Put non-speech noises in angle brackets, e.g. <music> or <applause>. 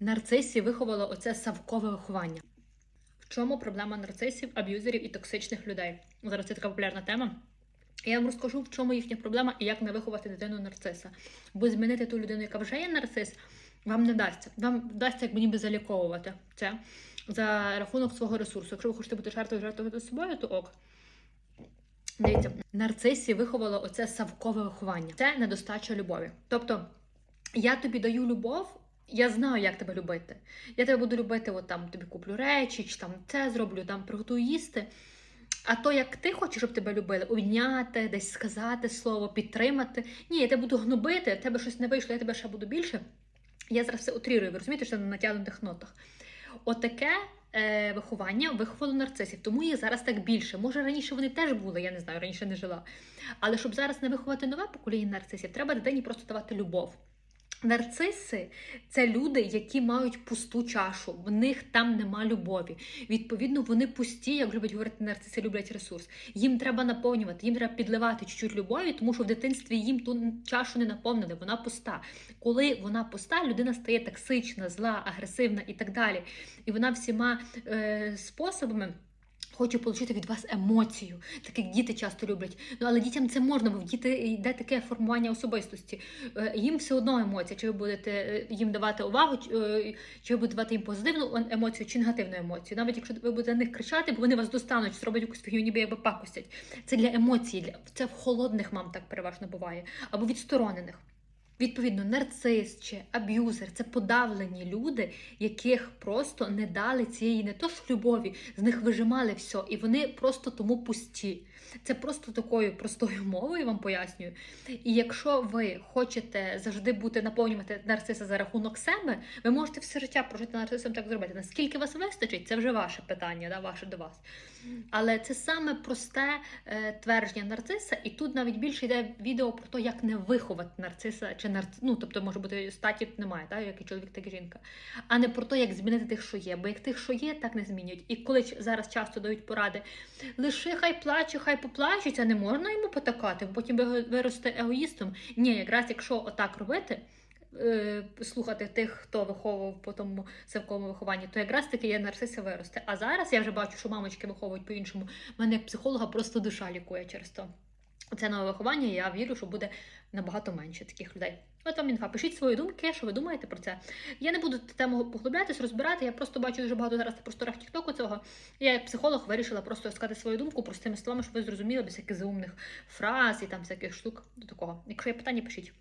нарцисів виховало оце савкове виховання. В чому проблема нарцисів, аб'юзерів і токсичних людей? Зараз це така популярна тема. Я вам розкажу, в чому їхня проблема і як не виховати дитину нарциса. Бо змінити ту людину, яка вже є нарцис, вам не вдасться. Вам вдасться як ніби заліковувати це за рахунок свого ресурсу. Якщо ви хочете бути жертвою жертвувати собою, то ок. Дивіться, нарцисі виховало оце савкове виховання. Це недостача любові. Тобто, я тобі даю любов, я знаю, як тебе любити. Я тебе буду любити, от там тобі куплю речі, чи там це зроблю, там приготую їсти. А то, як ти хочеш, щоб тебе любили, обняти, десь сказати слово, підтримати. Ні, я тебе буду гнобити, тебе щось не вийшло, я тебе ще буду більше. Я зараз все утрірую, ви розумієте, що на натягнутих нотах. Отаке е, виховання виховало нарцисів, тому їх зараз так більше. Може, раніше вони теж були, я не знаю, раніше не жила. Але щоб зараз не виховати нове покоління нарцисів, треба дитині просто давати любов. Нарциси це люди, які мають пусту чашу, в них там нема любові. Відповідно, вони пусті, як люблять говорити нарциси, люблять ресурс. Їм треба наповнювати, їм треба підливати чуть-чуть любові, тому що в дитинстві їм ту чашу не наповнили, вона пуста. Коли вона пуста, людина стає токсична, зла, агресивна і так далі. І вона всіма е, способами. Хочу отримати від вас емоцію, так як діти часто люблять. Ну але дітям це можна, бо в діти йде таке формування особистості. Е, Їм все одно емоція. Чи ви будете е, їм давати увагу, чи, е, ви будете давати їм позитивну емоцію, чи негативну емоцію. Навіть якщо ви будете на них кричати, бо вони вас достануть, зроблять якусь фігню, ніби якби пакостять. Це для емоцій, це в холодних мам так переважно буває, або відсторонених. Відповідно, нарцис чи аб'юзер це подавлені люди, яких просто не дали цієї не то ж любові, з них вижимали все, і вони просто тому пусті. Це просто такою простою <laughs> мовою вам пояснюю. І якщо ви хочете завжди бути наповнювати нарциса за рахунок себе, ви можете все життя прожити нарцисом так зробити. Наскільки вас вистачить, це вже ваше питання, да, ваше до вас. Але це саме просте е, твердження нарциса, і тут навіть більше йде відео про те, як не виховати нарциса чи нарцис, ну тобто може бути статі немає, так, як і чоловік, так і жінка, а не про те, як змінити тих, що є. Бо як тих, що є, так не змінюють. І коли зараз часто дають поради, лише хай плаче, хай поплачеться, не можна йому потакати, бо потім виросте егоїстом. Ні, якраз якщо отак робити. е, Слухати тих, хто виховував по тому савковому вихованні, то якраз таки є нарциси виросте. А зараз я вже бачу, що мамочки виховують по-іншому. Мене як психолога просто душа лікує через то. Це нове виховання, я вірю, що буде набагато менше таких людей. От вам інфа. Пишіть свої думки, що ви думаєте про це. Я не буду тему поглублятись, розбирати. Я просто бачу дуже багато зараз на просторах Тіктоку цього. Я як психолог вирішила просто сказати свою думку простими словами, щоб ви зрозуміли без яких заумних фраз і там всяких штук до такого. Якщо є питання, пишіть.